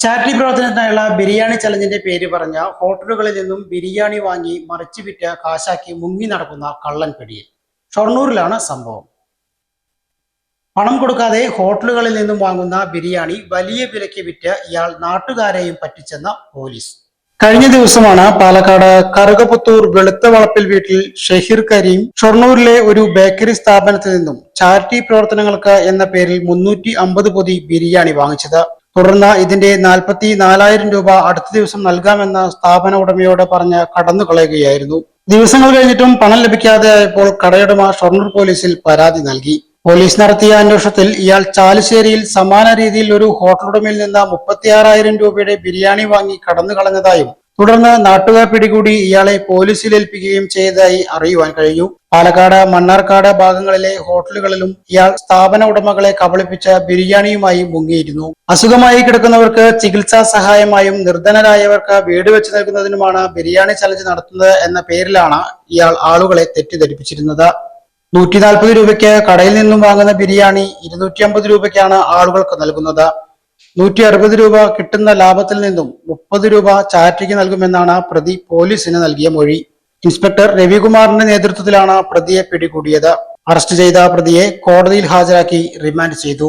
Charity പ്രവർത്തനത്തിനായുള്ള biryani ചലഞ്ചിന്റെ പേര് പറഞ്ഞ ഹോട്ടലുകളിൽ നിന്നും ബിരിയാണി വാങ്ങി മറിച്ചു വിറ്റ കാശാക്കി മുങ്ങി നടക്കുന്ന കള്ളൻ പിടിയിൽ. ഷൊർണൂരിലാണ് സംഭവം. പണം കൊടുക്കാതെ ഹോട്ടലുകളിൽ നിന്നും വാങ്ങുന്ന ബിരിയാണി വലിയ വിലയ്ക്ക് വിറ്റ് ഇയാൾ നാട്ടുകാരെയും പറ്റിച്ചെന്ന പോലീസ്. കഴിഞ്ഞ ദിവസമാണ് പാലക്കാട് കറുകപുത്തൂർ വെളുത്ത വളപ്പിൽ വീട്ടിൽ ഷഹീർ കരീം ഷൊർണൂരിലെ ഒരു ബേക്കറി സ്ഥാപനത്തിൽ നിന്നും ചാരിറ്റി പ്രവർത്തനങ്ങൾക്ക് എന്ന പേരിൽ മുന്നൂറ്റി അമ്പത് പൊതി ബിരിയാണി വാങ്ങിച്ചത്. തുടർന്ന് ഇതിന്റെ നാൽപ്പത്തി നാലായിരം രൂപ അടുത്ത ദിവസം നൽകാമെന്ന് സ്ഥാപന ഉടമയോട് പറഞ്ഞ് കടന്നു കളയുകയായിരുന്നു. ദിവസങ്ങൾ കഴിഞ്ഞിട്ടും പണം ലഭിക്കാതെ ആയപ്പോൾ കടയുടമ ഷൊർണൂർ പോലീസിൽ പരാതി നൽകി. പോലീസ് നടത്തിയ അന്വേഷണത്തിൽ ഇയാൾ ചാലുശ്ശേരിയിൽ സമാന രീതിയിൽ ഒരു ഹോട്ടലുടമയിൽ നിന്ന് മുപ്പത്തിയാറായിരം രൂപയുടെ ബിരിയാണി വാങ്ങി കടന്നു കളഞ്ഞതായും തുടർന്ന് നാട്ടുകാർ പിടികൂടി ഇയാളെ പോലീസിൽ ഏൽപ്പിക്കുകയും ചെയ്തതായി അറിയുവാൻ കഴിഞ്ഞു. പാലക്കാട് മണ്ണാർക്കാട് ഭാഗങ്ങളിലെ ഹോട്ടലുകളിലും ഇയാൾ സ്ഥാപന ഉടമകളെ കബളിപ്പിച്ച ബിരിയാണിയുമായി മുങ്ങിയിരുന്നു. അസുഖമായി കിടക്കുന്നവർക്ക് ചികിത്സാ സഹായമായും നിർധനരായവർക്ക് വീട് വെച്ച് നൽകുന്നതിനുമാണ് ബിരിയാണി ചലഞ്ച് നടത്തുന്നത് എന്ന പേരിലാണ് ഇയാൾ ആളുകളെ തെറ്റിദ്ധരിപ്പിച്ചിരുന്നത്. നൂറ്റി നാൽപ്പത് രൂപയ്ക്ക് കടയിൽ നിന്നും വാങ്ങുന്ന ബിരിയാണി ഇരുന്നൂറ്റി അമ്പത് രൂപയ്ക്കാണ് ആളുകൾക്ക് നൽകുന്നത്. നൂറ്റി അറുപത് രൂപ കിട്ടുന്ന ലാഭത്തിൽ നിന്നും മുപ്പത് രൂപ ചാരിറ്റിക്ക് നൽകുമെന്നാണ് പ്രതി പോലീസിന് നൽകിയ മൊഴി. ഇൻസ്പെക്ടർ രവികുമാറിന്റെ നേതൃത്വത്തിലാണ് പ്രതിയെ പിടികൂടിയത്. അറസ്റ്റ് ചെയ്ത പ്രതിയെ കോടതിയിൽ ഹാജരാക്കി റിമാൻഡ് ചെയ്തു.